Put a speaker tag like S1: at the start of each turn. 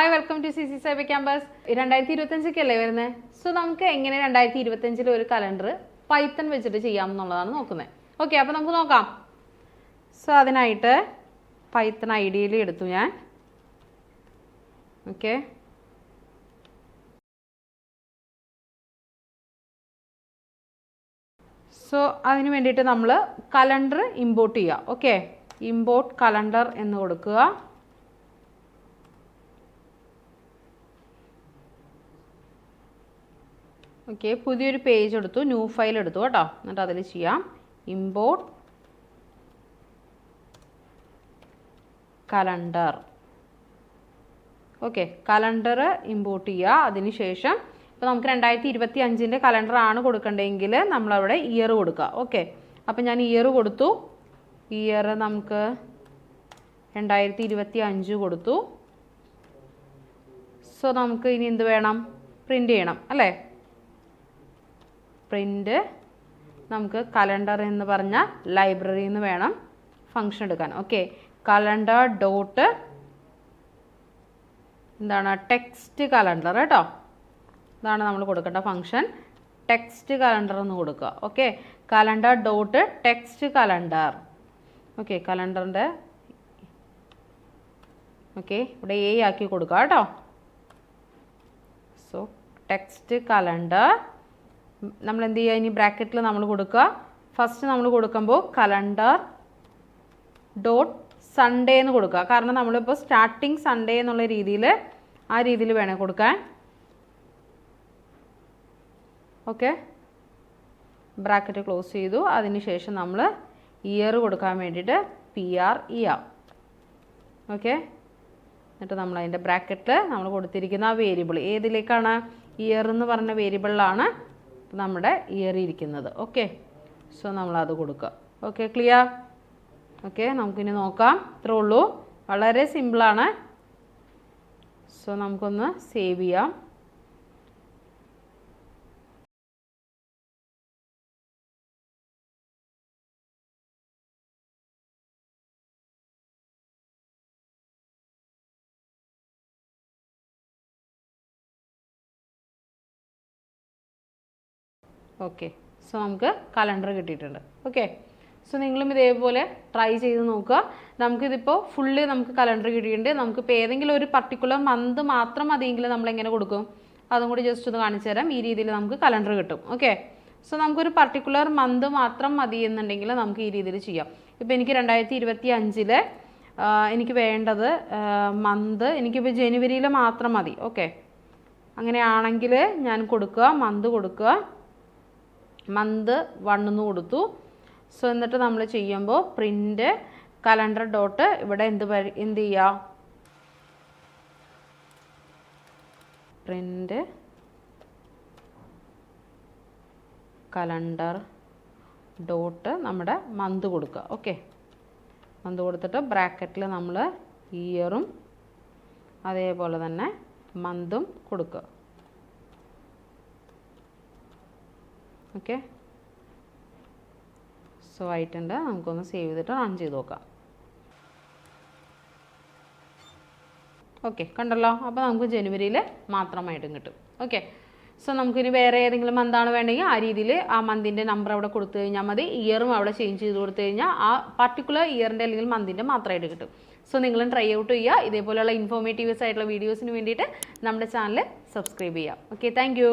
S1: Hi welcome to C C cyber campus രണ്ടായിരത്തി ഇരുപത്തഞ്ചൊക്കെയല്ലേ വരുന്നത് സോ നമുക്ക് എങ്ങനെ രണ്ടായിരത്തി ഇരുപത്തഞ്ചിൽ ഒരു കലണ്ടർ പൈത്തൺ വെച്ചിട്ട് ചെയ്യാം എന്നുള്ളതാണ് നോക്കുന്നത് ഓക്കെ അപ്പോൾ നമുക്ക് നോക്കാം. സോ അതിനായിട്ട് പൈത്തൺ ഐ ഡിയിൽ എടുത്തു ഞാൻ. ഓക്കെ സോ അതിന് വേണ്ടിയിട്ട് നമ്മൾ കലണ്ടർ ഇമ്പോർട്ട് ചെയ്യുക ഓക്കെ ഇമ്പോർട്ട് കലണ്ടർ എന്ന് കൊടുക്കുക. ഓക്കെ പുതിയൊരു പേജ് എടുത്തു ന്യൂ ഫയൽ എടുത്തു കേട്ടോ. എന്നിട്ട് അതിൽ ചെയ്യാം. Import calendar okay calendar import ചെയ്യുക. അതിനുശേഷം ഇപ്പോൾ നമുക്ക് രണ്ടായിരത്തി ഇരുപത്തി അഞ്ചിന്റെ കലണ്ടറാണ് കൊടുക്കേണ്ടതെങ്കിൽ നമ്മളവിടെ ഇയർ കൊടുക്കുക. ഓക്കെ അപ്പം ഞാൻ ഇയർ കൊടുത്തു. ഇയർ നമുക്ക് രണ്ടായിരത്തി ഇരുപത്തി അഞ്ച് കൊടുത്തു. സോ നമുക്ക് ഇനി എന്ത് വേണം? പ്രിന്റ് ചെയ്യണം അല്ലേ? പ്രിന്റ് നമുക്ക് കലണ്ടർ എന്ന് പറഞ്ഞ ലൈബ്രറിയിൽ നിന്ന് വേണം ഫങ്ഷൻ എടുക്കാൻ. ഓക്കെ കലണ്ടർ ഡോട്ട് എന്താണ്? ടെക്സ്റ്റ് കലണ്ടർ കേട്ടോ. ഇതാണ് നമ്മൾ കൊടുക്കേണ്ട ഫങ്ഷൻ ടെക്സ്റ്റ് കലണ്ടർ എന്ന് കൊടുക്കുക. Okay calendar dot text calendar okay കലണ്ടറിന്റെ okay ഇവിടെ എ ആക്കി കൊടുക്കുക കേട്ടോ. സോ ടെക്സ്റ്റ് കലണ്ടർ നമ്മൾ എന്ത് ചെയ്യുക ഇനി ബ്രാക്കറ്റിൽ നമ്മൾ കൊടുക്കുക. ഫസ്റ്റ് നമ്മൾ കൊടുക്കുമ്പോൾ കലണ്ടർ ഡോട്ട് സൺഡേ എന്ന് കൊടുക്കുക. കാരണം നമ്മളിപ്പോൾ സ്റ്റാർട്ടിങ് സൺഡേ എന്നുള്ള രീതിയിൽ ആ രീതിയിൽ വേണേൽ കൊടുക്കാൻ. ഓക്കെ ബ്രാക്കറ്റ് ക്ലോസ് ചെയ്തു. അതിനുശേഷം നമ്മൾ ഇയർ കൊടുക്കാൻ വേണ്ടിയിട്ട് പി ആർ ഇ ആ ഓക്കെ എന്നിട്ട് നമ്മൾ അതിന്റെ ബ്രാക്കറ്റിൽ നമ്മൾ കൊടുത്തിരിക്കുന്ന ആ വേരിയബിൾ ഏതിലേക്കാണ്? ഇയർ എന്ന് പറഞ്ഞ വേരിയബിളിലാണ് നമ്മുടെ ഇയർ ഇരിക്കുന്നത്. ഓക്കെ സോ നമ്മളത് കൊടുക്കുക ഓക്കെ ക്ലിയർ ഓക്കെ നമുക്കിനി നോക്കാം. ഇത്രേ ഉള്ളൂ. വളരെ സിമ്പിളാണ് സോ നമുക്കൊന്ന് സേവ് ചെയ്യാം. ഓക്കെ സോ നമുക്ക് കലണ്ടർ കിട്ടിയിട്ടുണ്ട്. ഓക്കെ സോ നിങ്ങളും ഇതേപോലെ ട്രൈ ചെയ്ത് നോക്കുക. നമുക്കിതിപ്പോൾ ഫുള്ള് നമുക്ക് കലണ്ടർ കിട്ടിയിട്ടുണ്ട്. നമുക്കിപ്പോൾ ഏതെങ്കിലും ഒരു പർട്ടിക്കുലർ മന്ത് മാത്രം മതിയെങ്കിൽ നമ്മൾ എങ്ങനെ കൊടുക്കും? അതും കൂടി ജസ്റ്റ് ഒന്ന് കാണിച്ചു തരാം. ഈ രീതിയിൽ നമുക്ക് കലണ്ടർ കിട്ടും. ഓക്കെ സോ നമുക്കൊരു പർട്ടിക്കുലർ മന്ത് മാത്രം മതി എന്നുണ്ടെങ്കിൽ നമുക്ക് ഈ രീതിയിൽ ചെയ്യാം. ഇപ്പോൾ എനിക്ക് രണ്ടായിരത്തി ഇരുപത്തി അഞ്ചിൽ എനിക്ക് വേണ്ടത് മന്ത് എനിക്കിപ്പോൾ ജനുവരിയിൽ മാത്രം മതി. ഓക്കെ അങ്ങനെയാണെങ്കിൽ ഞാൻ കൊടുക്കുക മന്ത് കൊടുക്കുക. മന്ത് വണ്ണെന്ന് കൊടുത്തു. സോ എന്നിട്ട് നമ്മൾ ചെയ്യുമ്പോൾ പ്രിന്റ് കലണ്ടർ ഡോട്ട് ഇവിടെ എന്ത് എന്ത് ചെയ്യുക പ്രിന്റ് കലണ്ടർ ഡോട്ട് നമ്മുടെ മന്ത് കൊടുക്കുക. ഓക്കെ മന്ത് കൊടുത്തിട്ട് ബ്രാക്കറ്റിൽ നമ്മൾ ഇയറും അതേപോലെ തന്നെ മന്തും കൊടുക്കുക. ഓക്കെ. സോ ആയിട്ടുണ്ട്. നമുക്കൊന്ന് സേവ് ചെയ്തിട്ട് റൺ ചെയ്ത് നോക്കാം. ഓക്കെ കണ്ടല്ലോ? അപ്പോൾ നമുക്ക് ജനുവരിയിൽ മാത്രമായിട്ടും കിട്ടും. ഓക്കെ. സോ നമുക്കിനി വേറെ ഏതെങ്കിലും മന്താണ് വേണ്ടെങ്കിൽ ആ രീതിയിൽ ആ മന്തിന്റെ നമ്പർ അവിടെ കൊടുത്തു കഴിഞ്ഞാൽ മതി. ഇയറും അവിടെ ചേഞ്ച് ചെയ്ത് കൊടുത്തു കഴിഞ്ഞാൽ ആ പർട്ടിക്കുലർ ഇയറിന്റെ അല്ലെങ്കിൽ മന്തിന്റെ മാത്രമായിട്ട് കിട്ടും. സോ നിങ്ങളും ട്രൈ ഔട്ട് ചെയ്യുക. ഇതേപോലെയുള്ള ഇൻഫോർമേറ്റീവ്സ് ആയിട്ടുള്ള വീഡിയോസിന് വേണ്ടിയിട്ട് നമ്മുടെ ചാനൽ സബ്സ്ക്രൈബ് ചെയ്യാം ഓക്കെ താങ്ക്